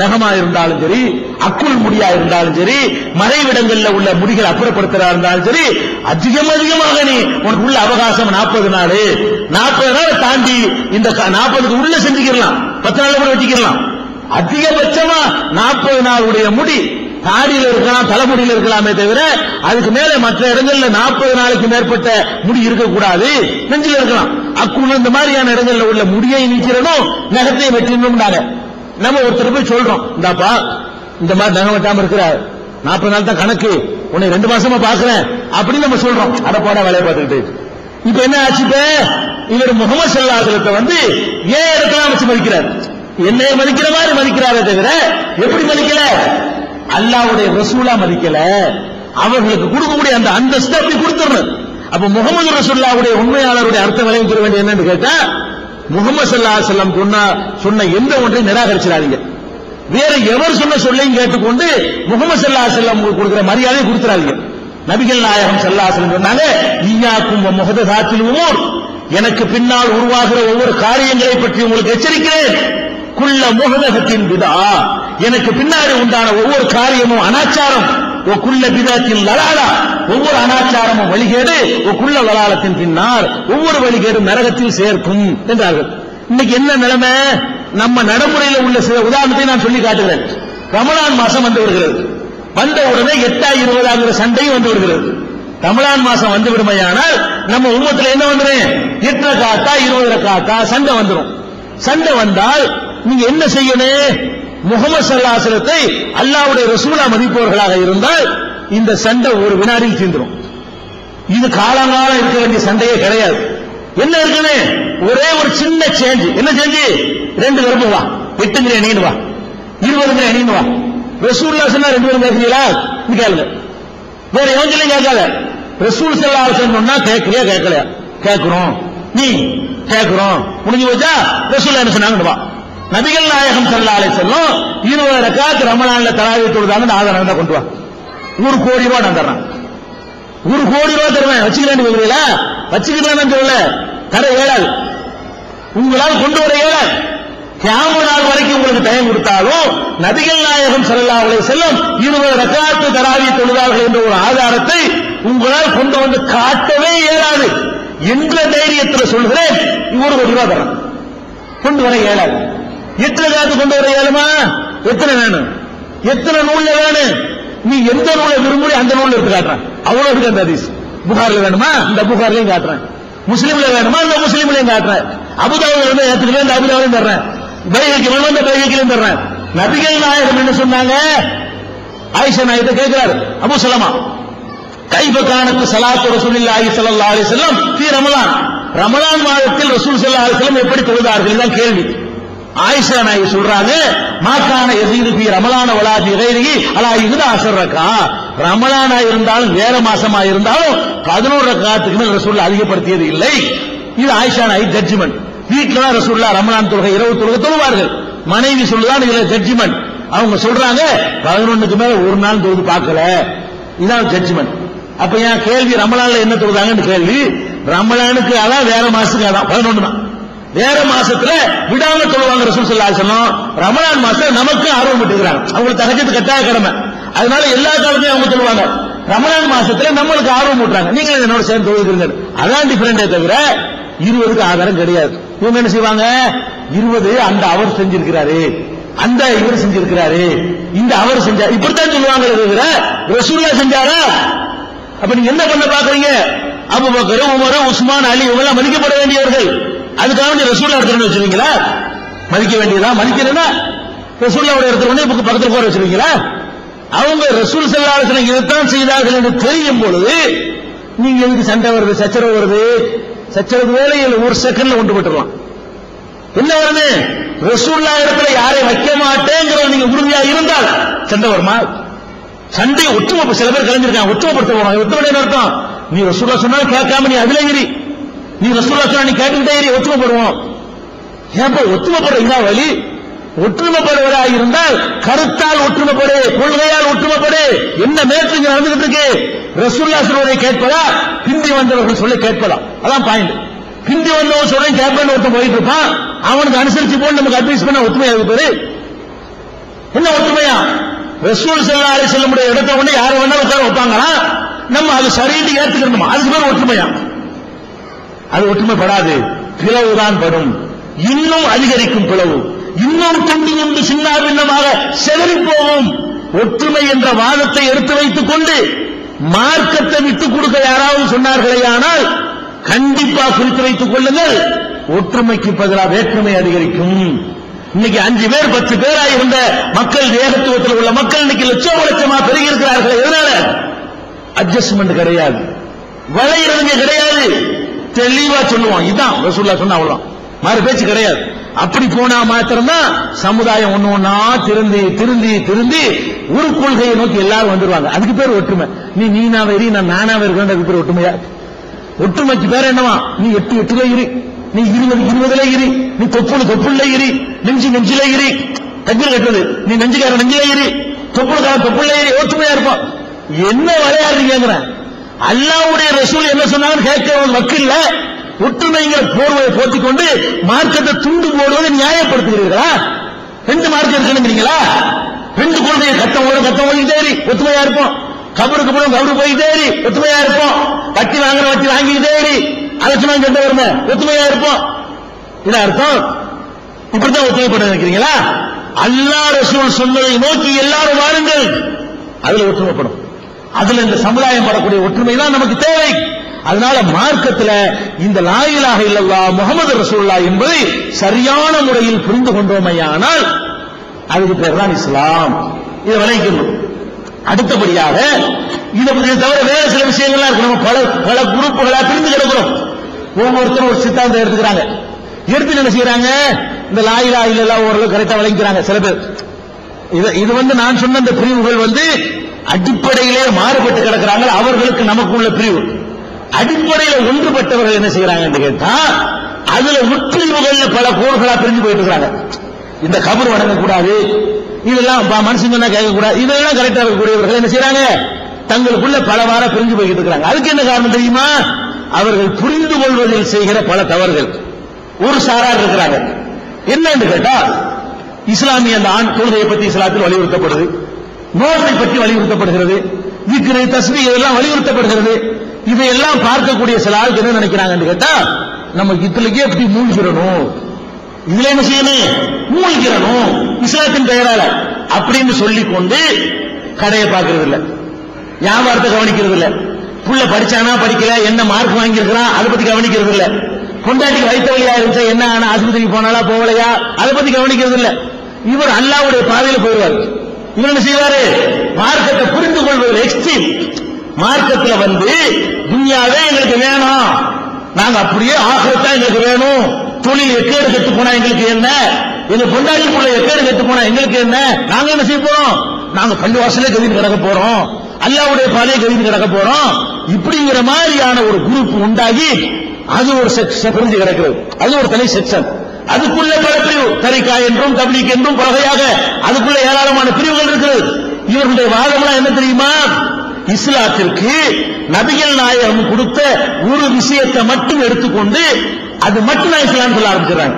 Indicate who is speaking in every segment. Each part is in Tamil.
Speaker 1: நகமா இருந்தாலும் சரி அக்குள் முடியா இருந்தாலும் சரி மறைவிடங்கள்ல உள்ள முடிகள் அப்புறப்படுத்துறா இருந்தாலும் சரி அதிகம் அதிகமாக நீ உனக்கு உள்ள அவகாசம் நாற்பது நாள். நாற்பது நாள் தாண்டி இந்த நாற்பதுக்கு உள்ள செஞ்சுக்கலாம் பத்து நாள் கூட வச்சுக்கலாம் அதிகபட்சமா நாற்பது நாளுடைய முடி தாடியில் இருக்கலாம் தலைமுடியில் இருக்கலாமே தவிர அதுக்கு மேல மற்ற இடங்கள்ல நாற்பது நாளுக்கு மேற்பட்ட முடி இருக்கக்கூடாது. நெஞ்சில் இருக்கலாம். அக்குள்ள இந்த மாதிரியான இடங்கள்ல உள்ள முடியை நீக்கிறதும் நகத்தை வெட்டிடணும்னாங்க. நம்ம ஒருத்தர் போய் சொல்றோம் இந்தாப்பா இந்த மாதிரி நகை வெட்டாம இருக்கிறார். நாற்பது நாள் தான் கணக்கு. உன்னை ரெண்டு மாசமா பாக்குறேன் அப்படின்னு நம்ம சொல்றோம். அட போட வேலையை பார்த்துக்கிட்டு. இப்ப என்ன ஆச்சு இவர் முகமது சல்லாசலத்தை வந்து ஏன் இடத்துல வச்சு மதிக்கிறார். என்னைய மதிக்கிற மாதிரி மதிக்கிறாரே தவிர எப்படி மதிக்கல? அல்லாவுடைய ரசூலா மதிக்கல. அவர்களுக்கு கொடுக்கக்கூடிய அந்த அந்தஸ்து அப்படி கொடுத்துடணும். அப்ப முகமது ரசூல்லாவுடைய உண்மையாளருடைய அர்த்தம் விளைவிக்க வேண்டிய என்னன்னு கேட்டா முகமது சல்லா செல்லம் சொன்ன சொன்ன எந்த ஒன்றையும் நிராகரிச்சிடாதீங்க. வேற எவர் சொன்ன சொல்லையும் கேட்டுக்கொண்டு முகமது சல்லா செல்லம் கொடுக்கிற மரியாதையை கொடுத்துறாதீங்க நபிகள் நாயகம் சல்லா செல்லம் சொன்னாங்க ஈயாக்கும் முகத சாத்தில் எனக்கு பின்னால் உருவாகிற ஒவ்வொரு காரியங்களை பற்றி உங்களுக்கு எச்சரிக்கிறேன். குள்ள முகதகத்தின் விதா எனக்கு பின்னாடி உண்டான ஒவ்வொரு காரியமும் அனாச்சாரம். குள்ள பிதத்தின் லலாலா ஒவ்வொரு அனாச்சாரமும் வழிகேடு. குள்ள லலாலத்தின் பின்னால் ஒவ்வொரு வழிகேடும் நரகத்தில் சேர்க்கும் என்றார்கள். இன்னைக்கு என்ன நிலைமை? நம்ம நடைமுறையில் உள்ள சில உதாரணத்தை நான் சொல்லி காட்டுகிறேன். ரமலான் மாசம் வந்து விடுகிறது வந்த உடனே எட்டா இருபதாங்கிற சண்டையும் வந்து விடுகிறது ரமலான் மாசம் வந்து விடுமையானால் நம்ம உம்மத்துல என்ன வந்துடும் எட்டு காத்தா இருபது காத்தா சண்டை வந்துடும் சண்டை வந்தால் நீங்க என்ன செய்யணும்? முகமது சல்லாசலத்தை அல்லாவுடைய ரசூலா மதிப்பவர்களாக இருந்தால் இந்த சண்டை ஒரு வினாடியில் தீர்ந்துடும் இது காலங்காலம் இருக்க வேண்டிய சண்டையே கிடையாது. என்ன இருக்குன்னு? ஒரே ஒரு சின்ன சேஞ்ச் என்ன சேஞ்சு ரெண்டு கருப்பு வா. எட்டுங்கிற அணின்னு வா. இருபதுங்கிற அணின்னு வா. ரசூல்லா சொன்னா ரெண்டு பேரும் கேட்கிறீங்களா? கேளுங்க. வேற எவஞ்சிலையும் கேட்காத. ரசூல் சல்லா சொன்னா கேட்கலையா? கேட்கலையா? கேட்கிறோம். நீ கேட்கிறோம். முடிஞ்சு போச்சா? ரசூல் என்ன சொன்னாங்க வா. நபிகள் நாயகம் சல்லா சொல்லும் இருபது ரக்காத் ரமலான்ல தலாவி தொழுதாங்க ஆதாரம் தான் கொண்டு வா. ஒரு கோடி ரூபாய் நான் தர்றேன். ஒரு கோடி ரூபாய் தருவேன். வச்சுக்கலான்னு சொல்றீங்களா வச்சுக்கலாம் சொல்லல. தர ஏழாது. உங்களால் கொண்டு வர ஏழாது. கியாம நாள் வரைக்கும் உங்களுக்கு டைம் கொடுத்தாலும் நபிகள் நாயகம் சல்லா செல்லும் இருபது ரக்காத்து தராவி தொழுதார்கள் என்ற ஒரு ஆதாரத்தை உங்களால் கொண்டு வந்து காட்டவே இயலாது என்ற தைரியத்தில் சொல்கிறேன். ஒரு கோடி ரூபாய் தரேன் கொண்டு வர இயலாது எத்தனை காத்து கொண்டு வர இயலுமா? எத்தனை வேணும் எத்தனை நூல்ல வேணும் நீ எந்த நூலை விரும்பி அந்த நூல்ல எடுத்து காட்டுறேன். அவ்வளவு இருக்கு அந்த ஹதீஸ். புகார்ல வேணுமா? இந்த புகார்லயும் காட்டுறேன். முஸ்லீம்ல வேணுமா? இந்த முஸ்லீம்லயும் காட்டுறேன். அபுதாவில் வேணும் ஏத்துக்கிறேன் இந்த அபுதாவிலையும் தர்றேன். பைகைக்கு வேணும் இந்த பைகைக்கிலையும் தர்றேன். நபிகள் நாயகம் என்ன சொன்னாங்க? ஆயிஷா நாயகத்தை கேட்கிறாரு. அபு சலமா கைப காணத்து சலாத்து ரசூலில்லாஹி ஸல்லல்லாஹு அலைஹி வஸல்லம் ஃபீ ரமலான். ரமலான் மாதத்தில் ரசூல் ஸல்லல்லாஹு அலைஹி வஸல்லம் எப்படி தொழுதார்கள்? தான் கேள்வி. ஆயிஷா நாயகி சொல்றாங்க மாக்கான எசீது பி ரமலான வலாதி கைரிகி அலா இது அசர்ரக்கா ரமலானா இருந்தாலும் வேற மாசமா இருந்தாலும் பதினோரு ரக்காத்துக்கு மேல் ரசூல் அதிகப்படுத்தியது இல்லை. இது ஆயிஷா நாயகி ஜட்ஜ்மெண்ட் வீட்டுல ரசூல்லா ரமலான் தொழுகை இரவு தொழுகை தொழுவார்கள். மனைவி சொல்லுதான் இதுல ஜட்ஜ்மெண்ட் அவங்க சொல்றாங்க பதினொன்னுக்கு மேல ஒரு நாள் தொழுது பார்க்கல. இதான் ஜட்ஜ்மெண்ட் அப்ப என் கேள்வி ரமலான்ல என்ன தொழுதாங்கன்னு கேள்வி? ரமலானுக்கு அதான் வேற மாசத்துக்கு அதான் பதினொன்று தான் வேற மாசத்துல விடாம சொல்லுவாங்க ரசூல் சொல்லா சொன்னோம் ரமணான் மாசம் நமக்கு ஆர்வம் விட்டுக்கிறாங்க அவங்களுக்கு தகச்சது கட்டாய கடமை. அதனால எல்லா காலத்தையும் அவங்க சொல்லுவாங்க ரமணான் மாசத்துல நம்மளுக்கு ஆர்வம் விட்டுறாங்க நீங்க என்னோட சேர்ந்து தொழுகிறீங்க அதான் டிஃபரெண்டே தவிர இருபதுக்கு ஆதாரம் கிடையாது. இவங்க என்ன செய்வாங்க? இருபது அந்த அவர் செஞ்சிருக்கிறாரு. அந்த இவர் செஞ்சிருக்கிறாரு. இந்த அவர் செஞ்சார் இப்படித்தான் சொல்லுவாங்க தவிர ரசூல்லா செஞ்சாரா? அப்ப நீங்க என்ன பண்ண பாக்குறீங்க? அபுபக்கர் உமர் உஸ்மான் அலி இவங்க மதிக்கப்பட வேண்டியவர்கள். அதுக்காக வேண்டி ரசூல்லா எடுத்துட்டு வச்சிருக்கீங்களா? மதிக்க வேண்டியதா? மதிக்கிறேன்னா ரசூலாவோட இடத்துல வந்து இப்ப பக்கத்தில் போற வச்சிருக்கீங்களா? அவங்க ரசூல் செல்லாலோசனை இதைத்தான் செய்தார்கள் என்று தெரியும் பொழுது நீங்க எதுக்கு சண்டை வருது சச்சரவு வருது? சச்சரவு வேலையில் ஒரு செகண்ட்ல கொண்டு போட்டுருவான் என்ன வருது? ரசூல்லா இடத்துல யாரை வைக்க மாட்டேங்கிற நீங்க உறுதியா இருந்தால் சண்டை வருமா? சண்டை ஒற்றுமை சில பேர் கலைஞ்சிருக்காங்க ஒற்றுமைப்படுத்த போறாங்க ஒற்றுமை அர்த்தம். நீ ரசூல்லா சொன்னாலும் கேட்காம நீ அதுல ஏறி நீ ரசூல்லா சொன்னா நீ கேட்டுக்கிட்டே ஏறி ஒற்றுமைப்படுவோம். ஏன்பா ஒற்றுமைப்படுற வழி ஒற்றுமைப்படுவதாக இருந்தால் கருத்தால் ஒற்றுமைப்படு கொள்கையால் ஒற்றுமைப்படு. என்ன மேற்கு இங்க நடந்துகிட்டு இருக்கு? ரசூல்லா சொல்வதை கேட்பதா? பிந்தி வந்தவர்கள் சொல்லி கேட்பதா? அதான் பாயிண்ட் பிந்தி வந்தவன் சொல்ல கேட்பேன்னு ஒருத்தன் போயிட்டு இருப்பான். அவனுக்கு அனுசரிச்சு போய் நமக்கு அட்வைஸ் பண்ண ஒற்றுமை என்ன ஒற்றுமையா? ரசூல் ஸல்லல்லாஹு செல்ல முடிய இடத்த கொண்டு யாரும் வேணாலும் உட்கார வைப்பாங்களா? நம்ம அது சரின்னு ஏத்துக்கணுமா? அதுக்கு பேர் ஒற்றுமையா? அது ஒற்றுமைப்படாது பிளவுதான் படும். இன்னும் அதிகரிக்கும் பிளவு. இன்னும் துண்டு துண்டு சின்ன பின்னமாக செதறி போவோம் ஒற்றுமை என்ற வாதத்தை எடுத்து வைத்துக் கொண்டு மார்க்கத்தை விட்டுக் கொடுக்க யாராவது சொன்னார்களே ஆனால் கண்டிப்பா குறித்து வைத்துக் கொள்ளுங்கள். ஒற்றுமைக்கு பதிலாக வேற்றுமை அதிகரிக்கும். இன்னைக்கு அஞ்சு பேர் பத்து பேரா இருந்த மக்கள் ஏகத்துவத்தில் உள்ள மக்கள் இன்னைக்கு லட்சம் லட்சமா பெருகி இருக்கிறார்கள் எதனால? அட்ஜஸ்ட்மெண்ட் கிடையாது. வளையிறதுங்க கிடையாது. தெளிவா சொல்லுவான். இதான் ரசூல்லா சொன்ன அவ்வளவு மாறு பேச்சு கிடையாது. அப்படி போனா மாத்திரம்தான் சமுதாயம் ஒண்ணு ஒன்னா திருந்தி திருந்தி திருந்தி ஒரு கொள்கையை நோக்கி எல்லாரும் வந்துருவாங்க. அதுக்கு பேர் ஒற்றுமை. நீ நீனா இரு நான் நானா இருக்கேன் அதுக்கு பேர் ஒற்றுமையா? ஒற்றுமைக்கு பேர் என்னவா? நீ எட்டு எட்டுல இரு. நீ இருபது இருபதுல இரு. நீ தொப்புள் தொப்புள்ள இரு. நெஞ்சு நெஞ்சில இரு. தஜ்ஜல் கட்டுறது. நீ நெஞ்சுக்கார நெஞ்சில இரு. தொப்புளுக்கார தொப்புள்ள இரு. ஒற்றுமையா இருப்பான் என்ன விளையாடுறீங்கிறேன் அல்லாவுடைய ரசூல் என்ன சொன்னாலும் கேட்க வக்கில்ல ஒற்றுமைங்கிற போர்வையை போத்திக் கொண்டு மார்க்கத்தை துண்டு போடுவதை நியாயப்படுத்துகிறீர்களா? ரெண்டு மார்க்கம் இருக்கணுங்கிறீங்களா ரெண்டு கொள்கையை கத்தம் ஓட கத்தம் ஓடிக்கிட்டே இரு, ஒத்துமையா இருப்போம். கபருக்கு போடும் கபரு போயிட்டே இரு, ஒத்துமையா இருப்போம். வட்டி வாங்குற வட்டி வாங்கிக்கிட்டே இரு அலட்சணம் கண்டு வருங்க ஒத்துமையா இருப்போம். இது அர்த்தம்? இப்படிதான் ஒத்துமைப்பட நினைக்கிறீங்களா? அல்லா ரசூல் சொன்னதை நோக்கி எல்லாரும் வாருங்கள். அதுல ஒற்றுமைப்படும். அதுல இந்த சமுதாயம் படக்கூடிய ஒற்றுமை தான் நமக்கு தேவை. அதனால மார்க்கத்துல இந்த லாயிலாக இல்லல்லா முகமது ரசூல்லா என்பதை சரியான முறையில் புரிந்து கொண்டோமையானால் அதுக்கு பேர் தான் இஸ்லாம். இதை விளைக்கணும். அடுத்தபடியாக இதை தவிர வேற சில விஷயங்கள்லாம் இருக்கு. நம்ம பல பல குரூப்புகளா பிரிந்து கிடக்கிறோம். ஒவ்வொருத்தரும் ஒரு சித்தாந்தம் எடுத்துக்கிறாங்க. எடுத்து என்ன செய்யறாங்க? இந்த லாயிலா இல்லல்லா ஓரளவு கரெக்டா விளைக்கிறாங்க. சில பேர். இது இது வந்து நான் சொன்ன இந்த பிரிவுகள் வந்து அடிப்படையிலே மாறுபட்டு கிடக்கிறாங்க அவர்களுக்கு நமக்கு உள்ள பிரிவு. அடிப்படையில ஒன்றுபட்டவர்கள் என்ன செய்யறாங்கன்னு கேட்டா அதுல உட்பிரிவுகள்ல பல கோர்களா பிரிஞ்சு போயிட்டு இருக்கிறாங்க. இந்த கபர் வணங்கக்கூடாது. இதெல்லாம் ப- மனுஷன் சொன்னா கேட்கக்கூடாது. இதெல்லாம் கரெக்டா இருக்கக்கூடியவர்கள் என்ன செய்யறாங்க? தங்களுக்குள்ள பல வாரம் பிரிஞ்சு போயிட்டு இருக்கிறாங்க. அதுக்கு என்ன காரணம் தெரியுமா? அவர்கள் புரிந்து கொள்வதில் செய்கிற பல தவறுகள். ஒரு சாரார் இருக்கிறாங்க. என்னன்னு கேட்டா இஸ்லாமிய அந்த ஆண் தொழுகையை பத்தி இஸ்லாத்தில் வலியுறுத்தப்படுது. நோன்பை பற்றி வலியுறுத்தப்படுகிறது. விக்ரு தஸ்மி இதெல்லாம் வலியுறுத்தப்படுகிறது. இதையெல்லாம் பார்க்கக்கூடிய சில ஆளுக்கு என்ன நினைக்கிறாங்கன்னு கேட்டா நம்ம இதுலக்கே எப்படி மூழ்கிறணும் இதுல என்ன செய்யணும்? மூழ்கிறணும் இஸ்லாத்தின் பெயரால. அப்படின்னு சொல்லிக்கொண்டு கடையை பார்க்கறது இல்ல வியாபாரத்தை கவனிக்கிறது இல்ல புள்ள படிச்சானா படிக்கல என்ன மார்க் வாங்கியிருக்கிறான் அதை பத்தி கவனிக்கிறது இல்ல கொண்டாட்டிக்கு வைத்த வழியா இருந்துச்சா என்ன ஆனா ஆஸ்பத்திரிக்கு போனாலா போகலையா அதை பத்தி கவனிக்கிறது இல்ல இவர் அல்லாவுடைய பாதையில போயிடுவார். இவர் என்ன செய்வாரு மார்க்கத்தை புரிந்து கொள்வது எக்ஸ்ட்ரீம் மார்க்கத்துல வந்து துன்யாவே எங்களுக்கு வேணும். நாங்க அப்படியே ஆகிறதா எங்களுக்கு வேணும். தொழில் எக்கேடு கெட்டு போனா எங்களுக்கு என்ன? எங்க பொண்டாட்டிக்குள்ள எக்கேடு கெட்டு போனா எங்களுக்கு என்ன? நாங்க என்ன செய்ய போறோம்? நாங்க பள்ளி வாசலே கவிட்டு கிடக்க போறோம். அல்லாவுடைய பாதையை கவிட்டு கிடக்க போறோம். இப்படிங்கிற மாதிரியான ஒரு குரூப் உண்டாகி அது ஒரு செக்ஷன் பிரிஞ்சு கிடக்கிறது. அது ஒரு தனி செக்ஷன் அதுக்குள்ள பல பிரிவு. தரிக்கா என்றும் தப்லீக் என்றும் பலகையாக அதுக்குள்ள ஏராளமான பிரிவுகள் இருக்கிறது இவர்களுடைய வாதம்லாம் என்ன தெரியுமா? இஸ்லாத்திற்கு நபிகள் நாயகம் கொடுத்த ஒரு விஷயத்தை மட்டும் எடுத்துக்கொண்டு அது மட்டும் நான் இஸ்லாம் சொல்ல ஆரம்பிச்சிடறாங்க.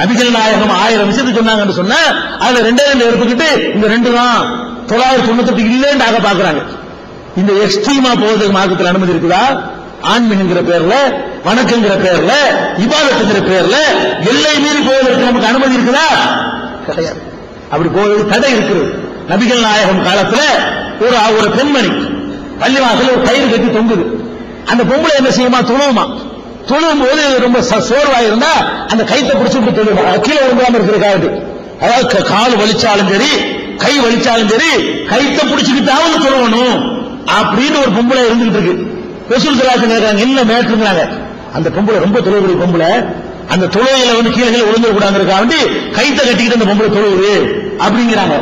Speaker 1: நபிகள் நாயகம் ஆயிரம் விஷயத்தை சொன்னாங்கன்னு சொன்னா அதுல ரெண்டே ரெண்டு எடுத்துக்கிட்டு இந்த ரெண்டு தான் தொள்ளாயிரத்தி தொண்ணூத்தி இல்லைன்னு பாக்குறாங்க இந்த எக்ஸ்ட்ரீமா போவதற்கு மார்க்கத்தில் அனுமதி இருக்குதா? ஆன்மீகங்கிற பேர்ல வணக்கங்கிற பேர்ல இபாதத்துங்கிற பேர்ல எல்லை மீறி போவதற்கு நமக்கு அனுமதி இருக்குதா? கிடையாது. அப்படி போவதற்கு தடை இருக்கிறது நபிகள் நாயகம் காலத்துல ஒரு ஒரு பெண்மணி பள்ளிவாசல ஒரு கயிறு கட்டி தொங்குது. அந்த பொம்பளை என்ன செய்யுமா? துணுமா துணும் போது ரொம்ப ச- சோர்வா இருந்தா அந்த கைத்தை பிடிச்சு விட்டு தொழுமா கீழே விழுந்தாம இருக்கிறதுக்காக அதாவது க- கால் வலிச்சாலும் சரி கை வலிச்சாலும் சரி கைத்தை பிடிச்சுக்கிட்டாவது தொழுவணும். அப்படின்னு ஒரு பொம்பளை இருந்துகிட்டு இருக்கு. ரசூல் சலாசன் கேட்கறாங்க என்ன மேட்டுங்கிறாங்க அந்த பொம்பளை ரொம்ப தொழுவுடைய பொம்பளை. அந்த தொழுகையில வந்து கீழே கீழே விழுந்து கூடாங்கிறதுக்காக வேண்டி கைத்தை கட்டிக்கிட்டு அந்த பொம்பளை தொழுவுது. அப்படிங்கிறாங்க.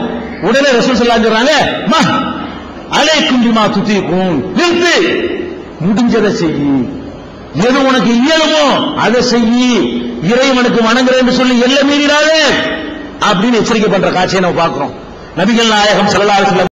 Speaker 1: உடனே ரசூல் சொல்லா சொல்றாங்க மா அலைக்கும் பிமா துத்திக்கும் நிறுத்து. முடிஞ்சதை செய்யி எது உனக்கு இயலுமோ அதை செய்யி இறைவனுக்கு வணங்குறேன்னு சொல்லி எல்லாம் மீறிடாதே. அப்படின்னு எச்சரிக்கை பண்ற காட்சியை நம்ம பார்க்கிறோம். நபிகள் நாயகம் ஸல்லல்லாஹு